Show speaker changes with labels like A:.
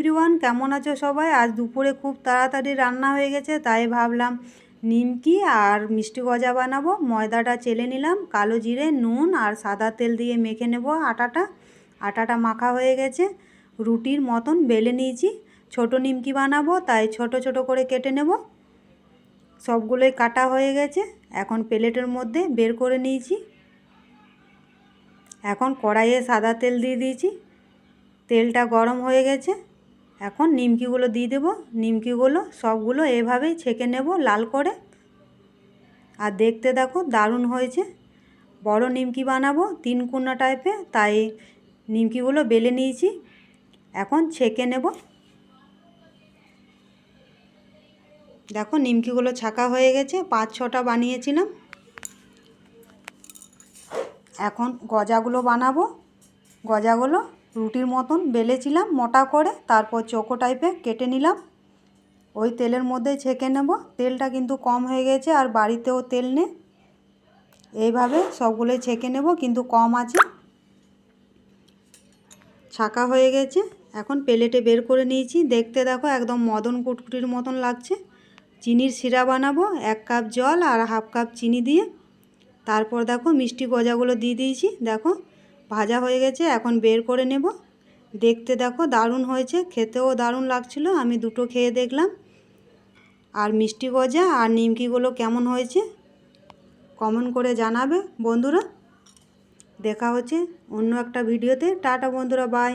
A: Everyone কেমন আছো সবাই? আজ দুপুরে খুব তাড়াতাড়ি রান্না হয়ে গেছে, তাই ভাবলাম নিমকি আর মিষ্টি গজা বানাবো। ময়দাটা চেলে নিলাম, কালো জিরে, নুন আর সাদা তেল দিয়ে মেখে নেব আটাটা। আটাটা মাখা হয়ে গেছে, রুটির মতন বেলে নিয়েছি। ছোট নিমকি বানাবো, তাই ছোট ছোট করে কেটে নেব। সবগুলোই কাটা হয়ে গেছে, এখন প্লেটের মধ্যে বের করে নিয়েছি। এখন কড়াইয়ে সাদা তেল দিয়ে দিয়েছি। তেলটা গরম হয়ে গেছে এখন নিমকিগুলো দিয়ে দেবো। নিমকিগুলো সবগুলো এভাবেই ছেঁকে নেব লাল করে। আর দেখতে দেখো দারুণ হয়েছে। বড় নিমকি বানাবো, তিন কোনা টাইপে তাই নিমকিগুলো বেলে নিয়েছি। এখন ছেঁকে নেব। দেখো নিমকিগুলো ছাকা হয়ে গেছে, পাঁচ ছটা বানিয়েছিলাম। এখন গজাগুলো বানাবো। গজাগুলো রুটির মতন বেলেছিলাম, মোটা করে, তারপর চোকো টাইপে কেটে নিলাম। ওই তেলের মধ্যে ছেঁকে নেব। তেলটা কিন্তু কম হয়ে গেছে আর বাড়িতেও তেল নে এইভাবে সবগুলোই ছেঁকে নেব, কিন্তু কম আছে। ছাকা হয়ে গেছে। এখন প্লেটে বের করে নিয়েছি। দেখতে দেখো, একদম মদন কুটকুটির মতন লাগছে। চিনির শিরা বানাবো, এক কাপ জল আর হাফ কাপ চিনি দিয়ে। তারপর দেখো, মিষ্টি গজাগুলো দিয়ে দিয়েছি। দেখো ভাজা হয়ে গেছে, এখন বের করে নেব। দেখতে দেখো, দারুণ হয়েছে, খেতেও দারুণ লাগছিল, আমি দুটো খেয়ে দেখলাম। আর মিষ্টি গজা আর নিমকিগুলো কেমন হয়েছে কমন করে জানাবে। বন্ধুরা, দেখা হচ্ছে অন্য একটা ভিডিওতে টাটা বন্ধুরা বাই